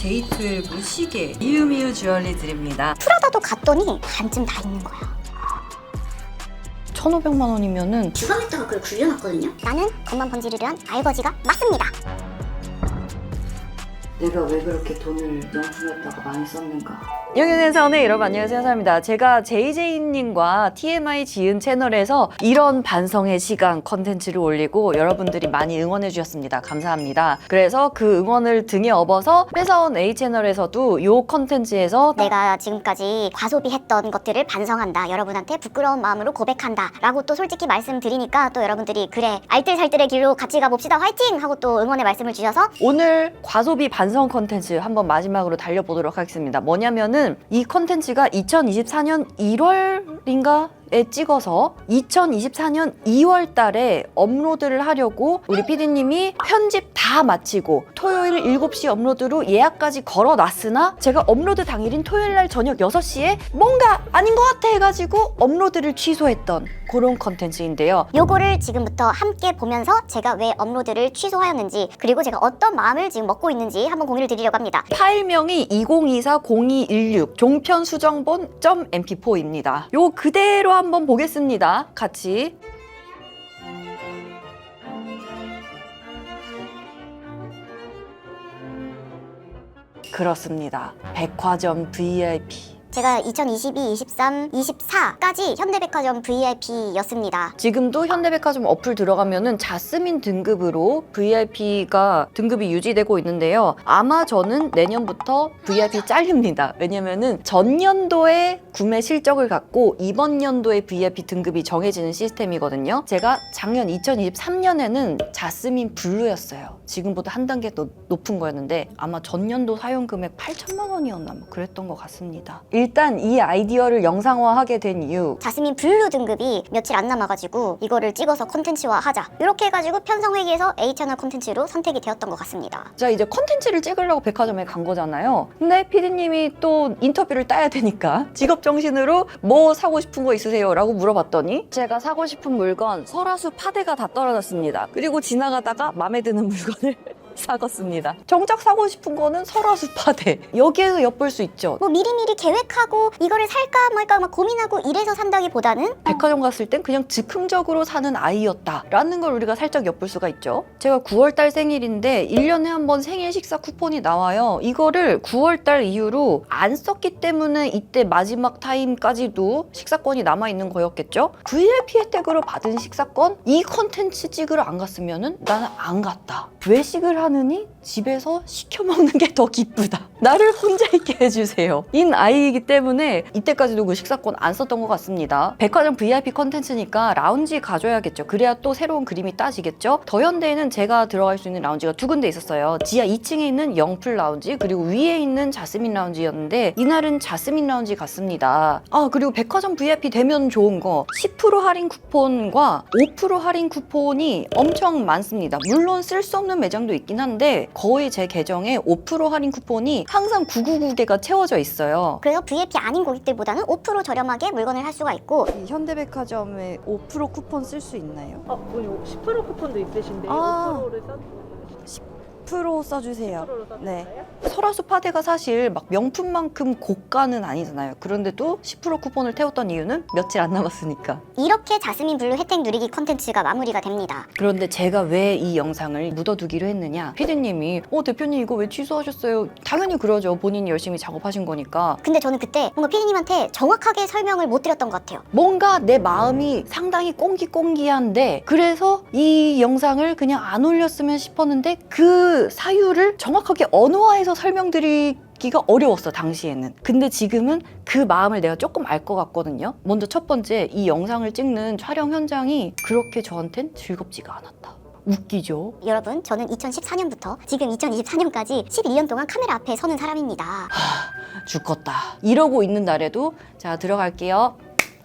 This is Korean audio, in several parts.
J12 시계 미유미유 주얼리 드립니다. 프라다도 갔더니 반쯤 다 있는 거야. 1,500만 원이면은 주방에다가 그걸 굴려놨거든요. 나는 겉만 번지르르 한 알거지가 맞습니다. 내가 왜 그렇게 돈을 명품에다가 많이 썼는가? 영윤의 여러분 안녕하세요 사입니다 제가 JJ님과 TMI 지은 채널에서 이런 반성의 시간 컨텐츠를 올리고 여러분들이 많이 응원해 주셨습니다 감사합니다 그래서 그 응원을 등에 업어서 뺏어온 A채널에서도 이 컨텐츠에서 내가 지금까지 과소비했던 것들을 반성한다. 여러분한테 부끄러운 마음으로 고백한다. 라고 또 솔직히 말씀드리니까 또 여러분들이 그래 알뜰살뜰의 길로 같이 가봅시다 화이팅! 하고 또 응원의 말씀을 주셔서 오늘 과소비 반성 컨텐츠 한번 마지막으로 달려보도록 하겠습니다. 뭐냐면은 이 컨텐츠가 2024년 1월인가? 에 찍어서 2024년 2월 달에 업로드를 하려고 우리 PD님이 편집 다 마치고 토요일 7시 업로드로 예약까지 걸어 놨으나 제가 업로드 당일인 토요일 날 저녁 6시에 뭔가 아닌 것 같아 해가지고 업로드를 취소했던 그런 컨텐츠인데요. 요거를 지금부터 함께 보면서 제가 왜 업로드를 취소하였는지 그리고 제가 어떤 마음을 지금 먹고 있는지 한번 공유를 드리려고 합니다. 파일명이 2024-0216 종편 수정본 .mp4입니다. 요 그대로 한번 보겠습니다. 같이. 그렇습니다. 백화점 VIP. 제가 2022, 23, 24까지 현대백화점 VIP였습니다. 지금도 현대백화점 어플 들어가면은 자스민 등급으로 VIP가 등급이 유지되고 있는데요. 아마 저는 내년부터 VIP 잘립니다. 왜냐면은 전년도에 구매 실적을 갖고 이번 연도에 VIP 등급이 정해지는 시스템이거든요. 제가 작년 2023년에는 자스민 블루였어요. 지금보다 한 단계 더 높은 거였는데 아마 전년도 사용 금액 8천만 원이었나 뭐 그랬던 것 같습니다. 일단 이 아이디어를 영상화하게 된 이유 자스민 블루 등급이 며칠 안 남아가지고 이거를 찍어서 콘텐츠화 하자. 이렇게 해가지고 편성회의에서 A채널 콘텐츠로 선택이 되었던 것 같습니다. 자 이제 컨텐츠를 찍으려고 백화점에 간 거잖아요. 근데 피디님이 또 인터뷰를 따야 되니까 직업 정신으로 뭐 사고 싶은 거 있으세요? 라고 물어봤더니 제가 사고 싶은 물건 설화수 파대가 다 떨어졌습니다. 그리고 지나가다가 마음에 드는 물건을 사갔습니다. 정작 사고 싶은 거는 설화수 파대. 여기에서 엿볼 수 있죠. 뭐 미리미리 계획하고 이거를 살까 말까 막 고민하고 이래서 산다기보다는 백화점 갔을 땐 그냥 즉흥적으로 사는 아이였다라는 걸 우리가 살짝 엿볼 수가 있죠. 제가 9월 달 생일인데 1년에 한 번 생일 식사 쿠폰이 나와요. 이거를 9월 달 이후로 안 썼기 때문에 이때 마지막 타임까지도 식사권이 남아 있는 거였겠죠. VIP 혜택으로 받은 식사권? 이 컨텐츠 찍으러 안 갔으면 나는 안 갔다. 외식을 하느니 집에서 시켜 먹는 게 더 기쁘다. 나를 혼자 있게 해주세요. 인 아이이기 때문에 이때까지도 그 식사권 안 썼던 것 같습니다. 백화점 VIP 컨텐츠니까 라운지 가져야겠죠. 그래야 또 새로운 그림이 따지겠죠. 더현대에는 제가 들어갈 수 있는 라운지가 두 군데 있었어요. 지하 2층에 있는 영풀 라운지 그리고 위에 있는 자스민 라운지였는데 이날은 자스민 라운지 갔습니다. 아 그리고 백화점 VIP 되면 좋은 거 10% 할인 쿠폰과 5% 할인 쿠폰이 엄청 많습니다. 물론 쓸 수 없는 매장도 있긴 한데 거의 제 계정에 5% 할인 쿠폰이 항상 999개가 채워져 있어요. 그래서 VIP 아닌 고객들보다는 5% 저렴하게 물건을 할 수가 있고 현대백화점에 5% 쿠폰 쓸 수 있나요? 아, 오늘 10% 쿠폰도 있으신데요. 아. 5%를 써주세요. 10% 써주세요. 10%로 써주세요. 네. 설화수 파데가 사실 막 명품만큼 고가는 아니잖아요. 그런데도 10% 쿠폰을 태웠던 이유는 며칠 안 남았으니까. 이렇게 자스민 블루 혜택 누리기 컨텐츠가 마무리가 됩니다. 그런데 제가 왜 이 영상을 묻어두기로 했느냐? 피디님이 어 대표님 이거 왜 취소하셨어요? 당연히 그러죠. 본인이 열심히 작업하신 거니까. 근데 저는 그때 뭔가 피디님한테 정확하게 설명을 못 드렸던 것 같아요. 뭔가 내 마음이 상당히 꽁기꽁기한데 그래서 이 영상을 그냥 안 올렸으면 싶었는데 그 사유를 정확하게 언어화해서 설명드리 기가 어려웠어 당시에는. 근데 지금은 그 마음을 내가 조금 알 것 같거든요. 먼저 첫 번째 이 영상을 찍는 촬영 현장이 그렇게 저한텐 즐겁지가 않았다. 웃기죠? 여러분, 저는 2014년부터 지금 2024년까지 12년 동안 카메라 앞에 서는 사람입니다. 죽겠다. 이러고 있는 날에도 자 들어갈게요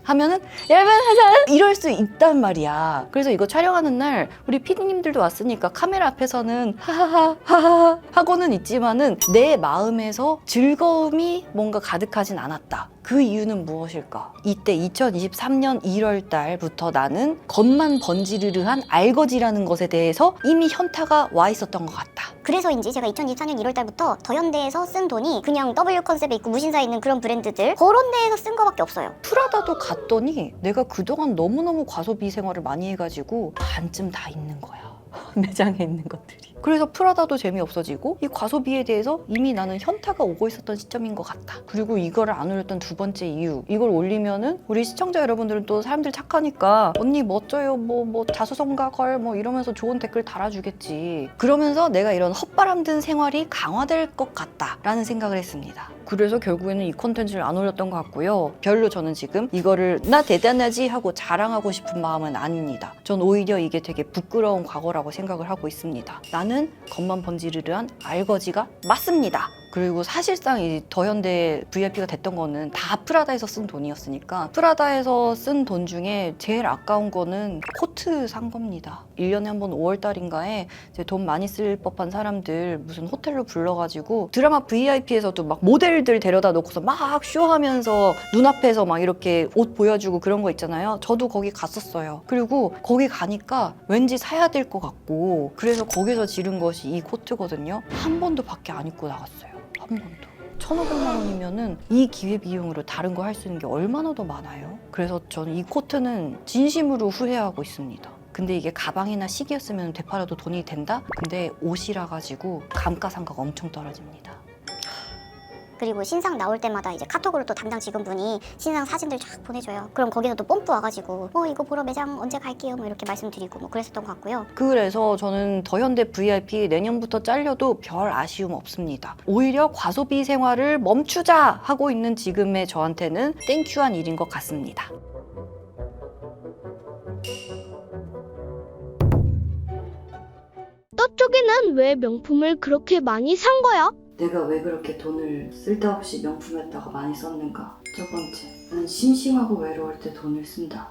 하면은 여러분 하자 이럴 수 있단 말이야 그래서 이거 촬영하는 날 우리 피디님들도 왔으니까 카메라 앞에서는 하하하 하 하하 하고는 있지만은 내 마음에서 즐거움이 뭔가 가득하진 않았다 그 이유는 무엇일까? 이때 2023년 1월 달부터 나는 겉만 번지르르한 알거지라는 것에 대해서 이미 현타가 와 있었던 것 같다. 그래서인지 제가 2024년 1월 달부터 더현대에서 쓴 돈이 그냥 W 컨셉에 있고 무신사에 있는 그런 브랜드들 그런 데에서 쓴 거밖에 없어요. 프라다도 갔더니 내가 그동안 너무너무 과소비 생활을 많이 해가지고 반쯤 다 있는 거야. 매장에 있는 것들이. 그래서 프라다도 재미없어지고 이 과소비에 대해서 이미 나는 현타가 오고 있었던 시점인 것 같다. 그리고 이거를 안 올렸던 두 번째 이유. 이걸 올리면은 우리 시청자 여러분들은 또 사람들 착하니까 언니 멋져요. 뭐, 뭐 자수성가걸 뭐 이러면서 좋은 댓글 달아주겠지. 그러면서 내가 이런 헛바람 든 생활이 강화될 것 같다라는 생각을 했습니다. 그래서 결국에는 이 콘텐츠를 안 올렸던 것 같고요. 별로 저는 지금 이거를 나 대단하지 하고 자랑하고 싶은 마음은 아닙니다. 전 오히려 이게 되게 부끄러운 과거라고 생각을 하고 있습니다. 나는 겉만 번지르르한 알거지가 맞습니다. 그리고 사실상 이 더현대 VIP가 됐던 거는 다 프라다에서 쓴 돈이었으니까 프라다에서 쓴 돈 중에 제일 아까운 거는 코트 산 겁니다. 1년에 한 번 5월 달인가에 이제 돈 많이 쓸 법한 사람들 무슨 호텔로 불러가지고 드라마 VIP에서도 막 모델들 데려다 놓고서 막 쇼하면서 눈앞에서 막 이렇게 옷 보여주고 그런 거 있잖아요. 저도 거기 갔었어요. 그리고 거기 가니까 왠지 사야 될 것 같고 그래서 거기서 지른 것이 이 코트거든요. 한 번도 밖에 안 입고 나갔어요. 한 번도. 1,500만 원이면은 이 기회 비용으로 다른 거 할 수 있는 게 얼마나 더 많아요? 그래서 저는 이 코트는 진심으로 후회하고 있습니다. 근데 이게 가방이나 시계였으면 되팔아도 돈이 된다? 근데 옷이라 가지고 감가상가가 엄청 떨어집니다. 그리고 신상 나올 때마다 이제 카톡으로 또 담당 직원분이 신상 사진들 쫙 보내줘요. 그럼 거기서 또 뽐뿌 와가지고 어 이거 보러 매장 언제 갈게요 뭐 이렇게 말씀드리고 뭐 그랬었던 것 같고요. 그래서 저는 더현대 VIP 내년부터 잘려도 별 아쉬움 없습니다. 오히려 과소비 생활을 멈추자 하고 있는 지금의 저한테는 땡큐한 일인 것 같습니다. 떠쪽에는 왜 명품을 그렇게 많이 산 거야? 내가 왜 그렇게 돈을 쓸데없이 명품에다가 많이 썼는가? 첫 번째, 난 심심하고 외로울 때 돈을 쓴다.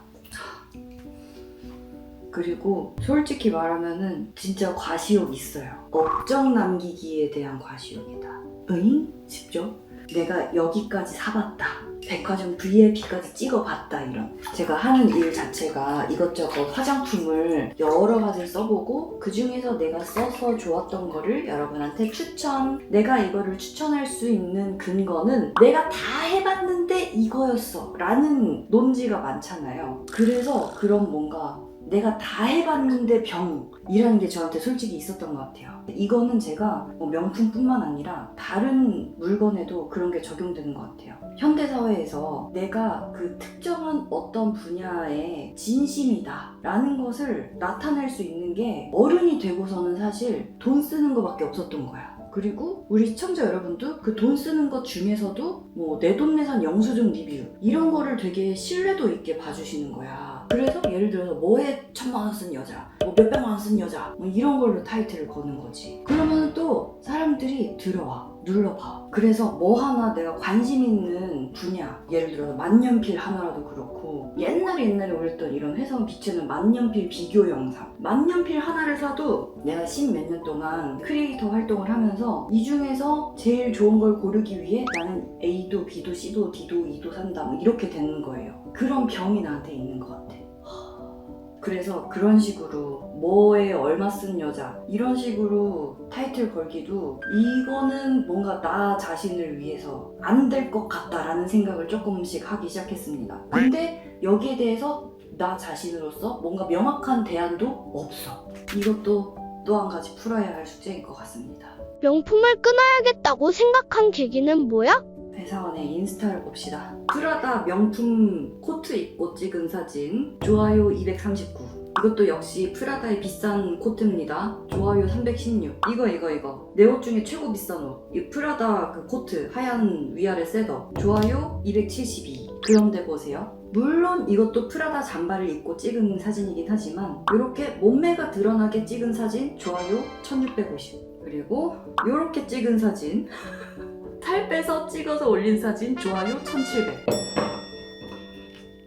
그리고 솔직히 말하면은 진짜 과시욕 있어요. 업적 남기기에 대한 과시욕이다. 응? 싶죠? 내가 여기까지 사봤다. 백화점 VIP까지 찍어봤다 이런 제가 하는 일 자체가 이것저것 화장품을 여러 가지를 써보고 그 중에서 내가 써서 좋았던 거를 여러분한테 추천 내가 이거를 추천할 수 있는 근거는 내가 다 해봤는데 이거였어 라는 논지가 많잖아요 그래서 그런 뭔가 내가 다 해봤는데 병이라는 게 저한테 솔직히 있었던 것 같아요. 이거는 제가 뭐 명품뿐만 아니라 다른 물건에도 그런 게 적용되는 것 같아요. 현대사회에서 내가 그 특정한 어떤 분야에 진심이다 라는 것을 나타낼 수 있는 게 어른이 되고서는 사실 돈 쓰는 것밖에 없었던 거야. 그리고 우리 시청자 여러분도 그 돈 쓰는 것 중에서도 뭐 내 돈내산 영수증 리뷰 이런 거를 되게 신뢰도 있게 봐주시는 거야. 그래서 예를 들어서 뭐에 천만 원 쓴 여자, 뭐 몇백만 원 쓴 여자 뭐 이런 걸로 타이틀을 거는 거지. 그러면 또 사람들이 들어와. 눌러봐. 그래서 뭐 하나 내가 관심 있는 분야, 예를 들어서 만년필 하나라도 그렇고, 옛날에 옛날에 올렸던 이런 회성 비치는 만년필 비교 영상. 만년필 하나를 사도 내가 십몇 년 동안 크리에이터 활동을 하면서 이 중에서 제일 좋은 걸 고르기 위해 나는 A도 B도 C도 D도 E도 산다. 뭐 이렇게 되는 거예요. 그런 병이 나한테 있는 것 같아. 그래서 그런 식으로 뭐에 얼마 쓴 여자 이런 식으로 타이틀 걸기도 이거는 뭔가 나 자신을 위해서 안 될 것 같다라는 생각을 조금씩 하기 시작했습니다. 근데 여기에 대해서 나 자신으로서 뭔가 명확한 대안도 없어. 이것도 또 한 가지 풀어야 할 숙제인 것 같습니다. 명품을 끊어야겠다고 생각한 계기는 뭐야? 회사원의 인스타를 봅시다. 프라다 명품 코트 입고 찍은 사진. 좋아요 239. 이것도 역시 프라다의 비싼 코트입니다. 좋아요 316. 이거 이거 이거. 내 옷 중에 최고 비싼 옷. 이 프라다 그 코트 하얀 위아래 셋업. 좋아요 272. 그런데 보세요. 물론 이것도 프라다 잠바를 입고 찍은 사진이긴 하지만 이렇게 몸매가 드러나게 찍은 사진 좋아요 1650. 그리고 이렇게 찍은 사진 살 빼서 찍어서 올린 사진 좋아요 1700.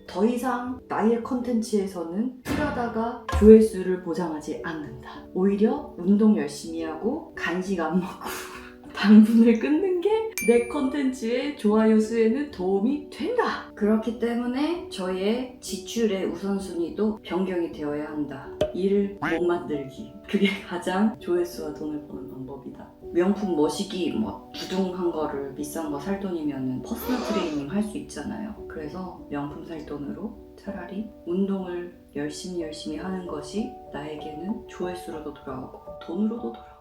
더 이상 나의 컨텐츠에서는 프라다가 조회수를 보장하지 않는다. 오히려 운동 열심히 하고 간식 안 먹고 당분을 끊는 게 내 컨텐츠의 좋아요 수에는 도움이 된다. 그렇기 때문에 저희의 지출의 우선순위도 변경이 되어야 한다. 일을 못 만들기. 그게 가장 조회수와 돈을 버는 방법이다. 명품 머시기 뭐 두둥한 거를 비싼 거 살 돈이면은 퍼스널 트레이닝 할 수 있잖아요. 그래서 명품 살 돈으로 차라리 운동을 열심히 열심히 하는 것이 나에게는 조회수로도 돌아오고 돈으로도 돌아온다.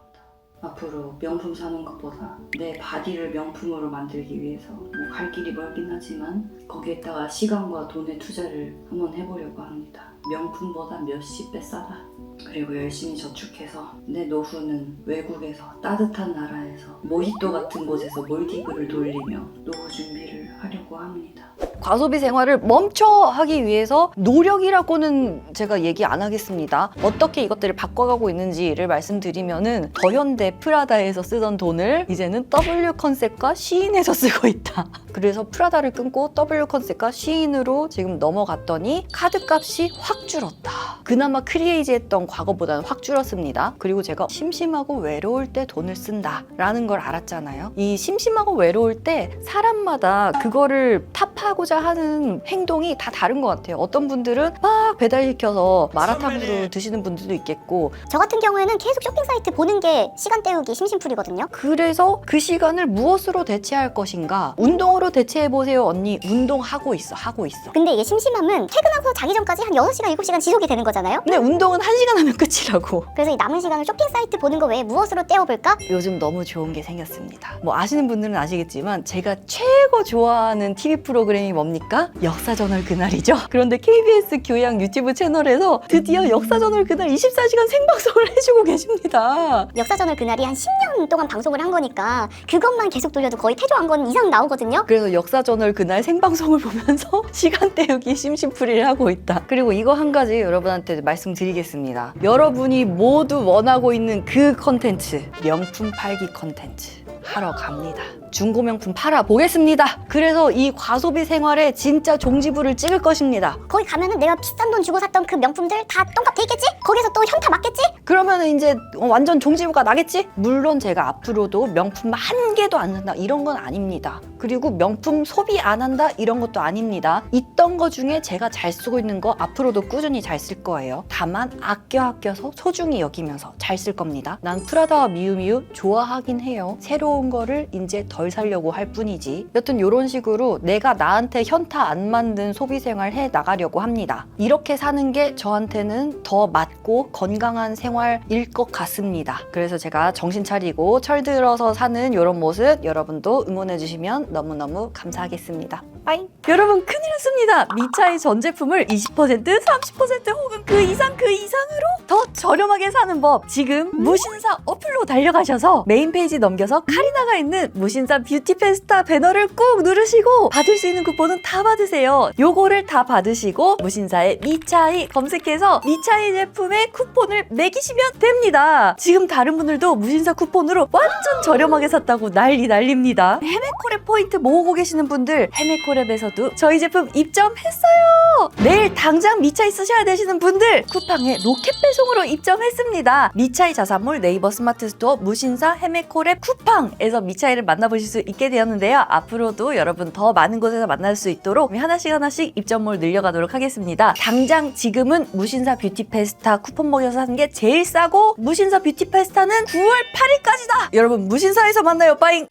앞으로 명품 사는 것보다 내 바디를 명품으로 만들기 위해서 뭐 갈 길이 멀긴 하지만 거기에다가 시간과 돈의 투자를 한번 해보려고 합니다. 명품보다 몇십 배 싸다. 그리고 열심히 저축해서 내 노후는 외국에서 따뜻한 나라에서 모히또 같은 곳에서 몰디브를 돌리며 노후 준비를 하려고 합니다. 과소비 생활을 멈춰 하기 위해서 노력이라고는 제가 얘기 안 하겠습니다. 어떻게 이것들을 바꿔가고 있는지를 말씀드리면은 더현대 프라다에서 쓰던 돈을 이제는 W 컨셉과 시인에서 쓰고 있다. 그래서 프라다를 끊고 W 컨셉과 시인으로 지금 넘어갔더니 카드 값이 확 줄었다. 그나마 크리에이지했던 과거보다는 확 줄었습니다. 그리고 제가 심심하고 외로울 때 돈을 쓴다라는 걸 알았잖아요. 이 심심하고 외로울 때 사람마다 그거를 탑하고 자 하는 행동이 다 다른 것 같아요. 어떤 분들은 막 배달시켜서 마라탕으로 드시는 분들도 있겠고 저 같은 경우에는 계속 쇼핑 사이트 보는 게 시간 때우기 심심풀이거든요. 그래서 그 시간을 무엇으로 대체할 것인가? 운동으로 대체해 보세요, 언니. 운동하고 있어, 하고 있어. 근데 이게 심심함은 퇴근하고 자기 전까지 한 6시간, 7시간 지속이 되는 거잖아요. 근데 운동은 한 시간 하면 끝이라고. 그래서 이 남은 시간을 쇼핑 사이트 보는 거 외에 무엇으로 때워볼까? 요즘 너무 좋은 게 생겼습니다. 뭐 아시는 분들은 아시겠지만 제가 최고 좋아하는 TV 프로그램이 뭡니까? 역사저널 그날이죠. 그런데 KBS 교양 유튜브 채널에서 드디어 역사저널 그날 24시간 생방송을 해주고 계십니다. 역사전을 그날이 한 10년 동안 방송을 한 거니까 그것만 계속 돌려도 거의 태조한 건 이상 나오거든요. 그래서 역사저널 그날 생방송을 보면서 시간 때우기 심심풀이를 하고 있다. 그리고 이거 한 가지 여러분한테 말씀드리겠습니다. 여러분이 모두 원하고 있는 그 컨텐츠, 명품 팔기 컨텐츠 하러 갑니다. 중고 명품 팔아 보겠습니다. 그래서 이 과소비 생활에 진짜 종지부를 찍을 것입니다. 거기 가면은 내가 비싼 돈 주고 샀던 그 명품들 다 똥값 돼 있겠지? 거기서 또 현타 맞겠지? 그러면 이제 완전 종지부가 나겠지? 물론 제가 앞으로도 명품 한 개도 안 산다 이런 건 아닙니다. 그리고 명품 소비 안 한다 이런 것도 아닙니다. 있던 거 중에 제가 잘 쓰고 있는 거 앞으로도 꾸준히 잘 쓸 거예요. 다만 아껴 아껴서 소중히 여기면서 잘 쓸 겁니다. 난 프라다와 미우미우 좋아하긴 해요. 새로 운 거를 이제 덜 살려고 할 뿐이지. 여튼 이런 식으로 내가 나한테 현타 안 만든 소비 생활 해 나가려고 합니다. 이렇게 사는 게 저한테는 더 맞고 건강한 생활일 것 같습니다. 그래서 제가 정신 차리고 철들어서 사는 이런 모습 여러분도 응원해 주시면 너무너무 감사하겠습니다. 빠잉! 여러분 큰일 났습니다. 미차의 전 제품을 20%, 30% 혹은 그 이상 그 이상으로 더 저렴하게 사는 법 지금 무신사 어플로 달려가셔서 메인 페이지 넘겨서 카리 나가 있는 무신사 뷰티 페스타 배너를 꾹 누르시고 받을 수 있는 쿠폰은 다 받으세요. 요거를 다 받으시고 무신사의 미차이 검색해서 미차이 제품의 쿠폰을 매기시면 됩니다. 지금 다른 분들도 무신사 쿠폰으로 완전 저렴하게 샀다고 난리 난립니다. 헤메코랩 포인트 모으고 계시는 분들 헤메코랩에서도 저희 제품 입점했어요. 내일 당장 미차이 쓰셔야 되시는 분들 쿠팡에 로켓 배송으로 입점했습니다. 미차이 자산몰 네이버 스마트 스토어 무신사 헤메코랩 쿠팡 에서 미차이를 만나보실 수 있게 되었는데요. 앞으로도 여러분 더 많은 곳에서 만날 수 있도록 하나씩 하나씩 입점몰 늘려가도록 하겠습니다. 당장 지금은 무신사 뷰티 페스타 쿠폰 먹여서 사는 게 제일 싸고 무신사 뷰티 페스타는 9월 8일까지다. 여러분 무신사에서 만나요. 빠잉.